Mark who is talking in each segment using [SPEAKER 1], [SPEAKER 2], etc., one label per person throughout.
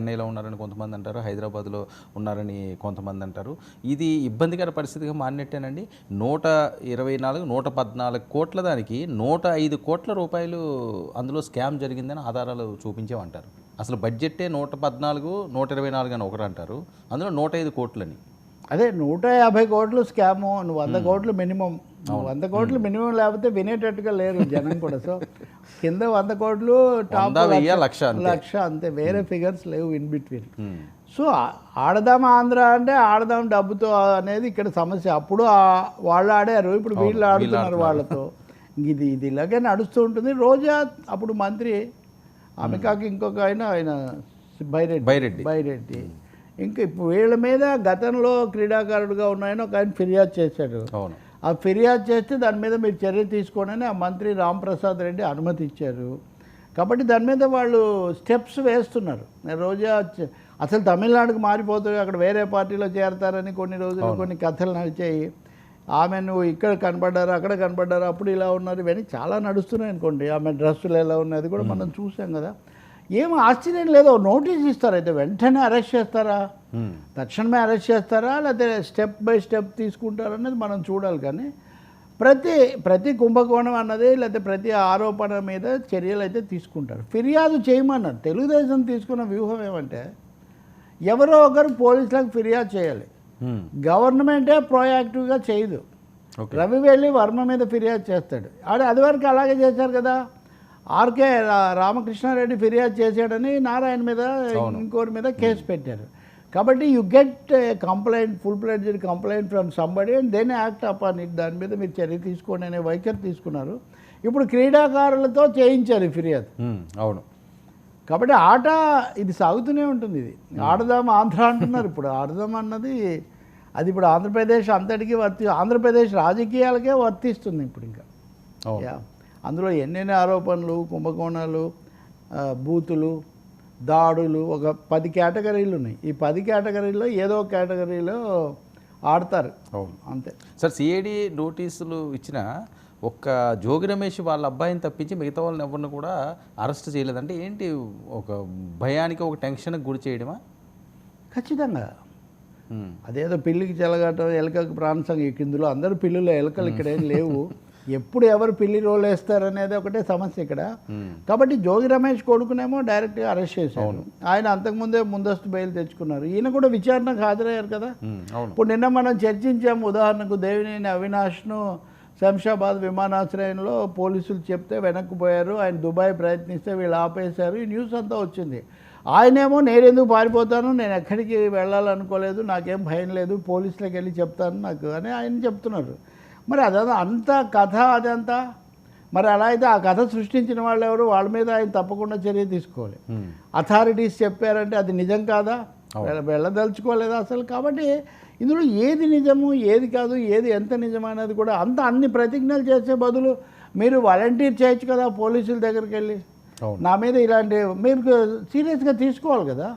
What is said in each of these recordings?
[SPEAKER 1] చెన్నైలో ఉన్నారని కొంతమంది అంటారు హైదరాబాద్లో ఉన్నారని కొంతమంది అంటారు. ఇది ఇబ్బందికర పరిస్థితిగా మారినట్టేనండి. నూట ఇరవై నాలుగు నూట పద్నాలుగు కోట్ల దానికి నూట ఐదు కోట్ల రూపాయలు అందులో స్కామ్ జరిగిందని ఆధారాలు చూపించామంటారు. అసలు బడ్జెట్టే నూట పద్నాలుగు నూట ఇరవై నాలుగు అని ఒకరు అంటారు. అందులో నూట ఐదు కోట్లని.
[SPEAKER 2] అదే నూట యాభై కోట్లు స్కాము వంద కోట్లు మినిమం వంద కోట్లు మినిమం లేకపోతే వినేటట్టుగా లేరు జనం కూడా. సో కింద వంద కోట్లు టాప్
[SPEAKER 1] లక్ష అంతే.
[SPEAKER 2] లక్ష అంతే. వేరే ఫిగర్స్ లేవు ఇన్ బిట్వీన్. సో ఆడదాం ఆంధ్ర అంటే ఆడదాం డబ్బుతో అనేది ఇక్కడ సమస్య. అప్పుడు వాళ్ళు ఆడారు. ఇప్పుడు వీళ్ళు ఆడుతున్నారు వాళ్ళతో. ఇది ఇది ఇలాగే నడుస్తూ ఉంటుంది. రోజా అప్పుడు మంత్రి ఆమె కాక ఇంకొక ఆయన ఆయన బైరెడ్డి.
[SPEAKER 1] బైరెడ్డి.
[SPEAKER 2] బైరెడ్డి. ఇంకా ఇప్పుడు వీళ్ళ మీద గతంలో క్రీడాకారుడుగా ఉన్నాయని ఒక ఆయన ఫిర్యాదు చేశాడు.
[SPEAKER 1] అవును.
[SPEAKER 2] ఆ ఫిర్యాదు చేస్తే దాని మీద మీరు చర్య తీసుకోండి అని ఆ మంత్రి రాంప్రసాద్ రెడ్డి అనుమతి ఇచ్చారు కాబట్టి దాని మీద వాళ్ళు స్టెప్స్ వేస్తున్నారు. నేను రోజా అసలు తమిళనాడుకు మారిపోతుంది అక్కడ వేరే పార్టీలో చేరతారని కొన్ని రోజులు కొన్ని కథలు నడిచాయి. ఆమె నువ్వు ఇక్కడ కనపడ్డారు అక్కడ కనపడ్డారు అప్పుడు ఇలా ఉన్నారు ఇవన్నీ చాలా నడుస్తున్నాయి అనుకోండి. ఆమె డ్రెస్సులు ఎలా ఉన్నది కూడా మనం చూసాం కదా. ఏం ఆశ్చర్యం లేదో. నోటీస్ ఇస్తారు? అయితే వెంటనే అరెస్ట్ చేస్తారా. తక్షణమే అరెస్ట్ చేస్తారా? లేకపోతే స్టెప్ బై స్టెప్ తీసుకుంటారా అనేది మనం చూడాలి. కానీ ప్రతి ప్రతి కుంభకోణం అన్నది లేకపోతే ప్రతి ఆరోపణ మీద చర్యలు అయితే తీసుకుంటారు. ఫిర్యాదు చేయమన్నారు. తెలుగుదేశం తీసుకున్న వ్యూహం ఏమంటే ఎవరో ఒకరు పోలీసులకు ఫిర్యాదు చేయాలి. గవర్నమెంటే ప్రోయాక్టివ్గా చేయదు. రవి వెళ్ళి వర్మ మీద ఫిర్యాదు చేస్తాడు. ఆడ అది వరకు అలాగే చేశారు కదా? ఆర్కే రామకృష్ణారెడ్డి ఫిర్యాదు చేశాడని నారాయణ మీద ఇంకోటి మీద కేసు పెట్టారు. కాబట్టి you get complaint full pledged complaint from somebody and then act upon it దాని మీద మీరు చర్య తీసుకోండి అనే వైఖరి తీసుకున్నారు. ఇప్పుడు క్రీడాకారులతో చేయించారు ఫిర్యాదు.
[SPEAKER 1] అవును.
[SPEAKER 2] కాబట్టి ఆట ఇది సాగుతూనే ఉంటుంది ఇది. ఆడదాం ఆంధ్ర అంటున్నారు. ఇప్పుడు ఆడదాం అన్నది అది ఇప్పుడు ఆంధ్రప్రదేశ్ అంతటికీ వర్తి ఆంధ్రప్రదేశ్ రాజకీయాలకే వర్తిస్తుంది ఇప్పుడు ఇంకా. యా. అందులో ఎన్నెన్ని ఆరోపణలు కుంభకోణాలు బూతులు దాడులు ఒక పది కేటగిరీలు ఉన్నాయి. ఈ పది కేటగిరీలో ఏదో కేటగిరీలో ఆడతారు.
[SPEAKER 1] అవును.
[SPEAKER 2] అంతే.
[SPEAKER 1] సార్ సిఐడి నోటీసులు ఇచ్చిన ఒక్క జోగి రమేష్ వాళ్ళ అబ్బాయిని తప్పించి మిగతా వాళ్ళని ఎవరిని కూడా అరెస్ట్ చేయలేదంటే ఏంటి ఒక భయానికి ఒక టెన్షన్కి గురి చేయడమా?
[SPEAKER 2] ఖచ్చితంగా. అదేదో పిల్లికి చెలగటం ఎలకకి ప్రాణసం ఇందులో అందరూ పిల్లులు ఎలకలు ఇక్కడ లేవు. ఎప్పుడు ఎవరు పిల్లి రోల్ వేస్తారనేది ఒకటే సమస్య ఇక్కడ. కాబట్టి జోగి రమేష్ కొడుకునేమో డైరెక్ట్గా అరెస్ట్ చేశారు ఆయన అంతకుముందే ముందస్తు బెయిల్ తెచ్చుకున్నారు. ఈయన కూడా విచారణకు హాజరయ్యారు కదా. ఇప్పుడు నిన్న మనం చర్చించాము ఉదాహరణకు దేవినేని అవినాష్ను శంషాబాద్ విమానాశ్రయంలో పోలీసులు చెప్తే వెనక్కి పోయారు. ఆయన దుబాయ్ ప్రయత్నిస్తే వీళ్ళు ఆపేశారు. ఈ న్యూస్ అంతా వచ్చింది. ఆయనేమో నేను ఎందుకు పారిపోతాను? నేను ఎక్కడికి వెళ్ళాలనుకోలేదు. నాకేం భయం లేదు. పోలీసులకు వెళ్ళి చెప్తాను నాకు అని ఆయన చెప్తున్నారు. మరి అదంతా అంత కథ అదంతా? మరి అలా అయితే ఆ కథ సృష్టించిన వాళ్ళు ఎవరు? వాళ్ళ మీద ఆయన తప్పకుండా చర్య తీసుకోవాలి. అథారిటీస్ చెప్పారంటే అది నిజం కాదా? వెళ్ళ- వెళ్ళదలుచుకోలేదా అసలు. కాబట్టి ఇందులో ఏది నిజము ఏది కాదు ఏది ఎంత నిజం అనేది కూడా అంత అన్ని ప్రతిజ్ఞలు చేసే బదులు మీరు వాలంటీర్ చేయొచ్చు కదా పోలీసుల దగ్గరికి వెళ్ళి. నా మీద ఇలాంటి మీరు సీరియస్గా తీసుకోవాలి కదా.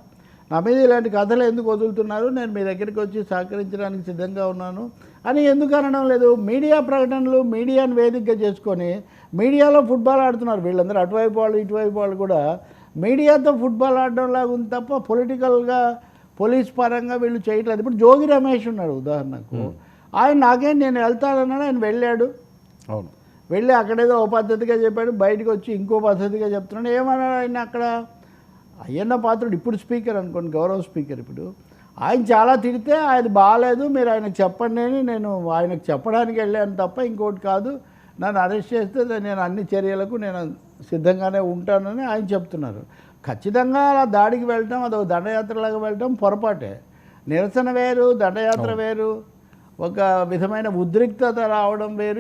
[SPEAKER 2] నా మీద ఇలాంటి కథలు ఎందుకు వదులుతున్నారు? నేను మీ దగ్గరికి వచ్చి సహకరించడానికి సిద్ధంగా ఉన్నాను. అని ఎందుకు అనడం లేదు? మీడియా ప్రకటనలు మీడియాను వేదికగా చేసుకొని మీడియాలో ఫుట్బాల్ ఆడుతున్నారు వీళ్ళందరూ. అటువైపు వాళ్ళు ఇటువైపు వాళ్ళు కూడా మీడియాతో ఫుట్బాల్ ఆడడం లాగా ఉంది తప్ప పొలిటికల్గా పోలీస్ పరంగా వీళ్ళు చేయట్లేదు. ఇప్పుడు జోగి రమేష్ ఉన్నాడు ఉదాహరణకు. ఆయన నాకేం నేను వెళ్తానన్నాడు ఆయన వెళ్ళాడు.
[SPEAKER 1] అవును.
[SPEAKER 2] వెళ్ళి అక్కడేదో ఓ పద్ధతిగా చెప్పాడు బయటకు వచ్చి ఇంకో పద్ధతిగా చెప్తున్నాడు. ఏమన్నాడు ఆయన అక్కడ? అయ్యన్న పాత్రుడు ఇప్పుడు స్పీకర్ అనుకోండి గౌరవ స్పీకర్ ఇప్పుడు. ఆయన చాలా తిడితే ఆయన బాగాలేదు మీరు ఆయనకు చెప్పండి అని నేను ఆయనకు చెప్పడానికి వెళ్ళాను తప్ప ఇంకోటి కాదు. నన్ను అరెస్ట్ చేస్తే నేను అన్ని చర్యలకు నేను సిద్ధంగానే ఉంటానని ఆయన చెప్తున్నారు. ఖచ్చితంగా అలా దాడికి వెళ్ళటం అదొక దండయాత్రలాగా వెళ్ళటం పొరపాటే. నిరసన వేరు దండయాత్ర వేరు ఒక విధమైన ఉద్రిక్తత రావడం వేరు.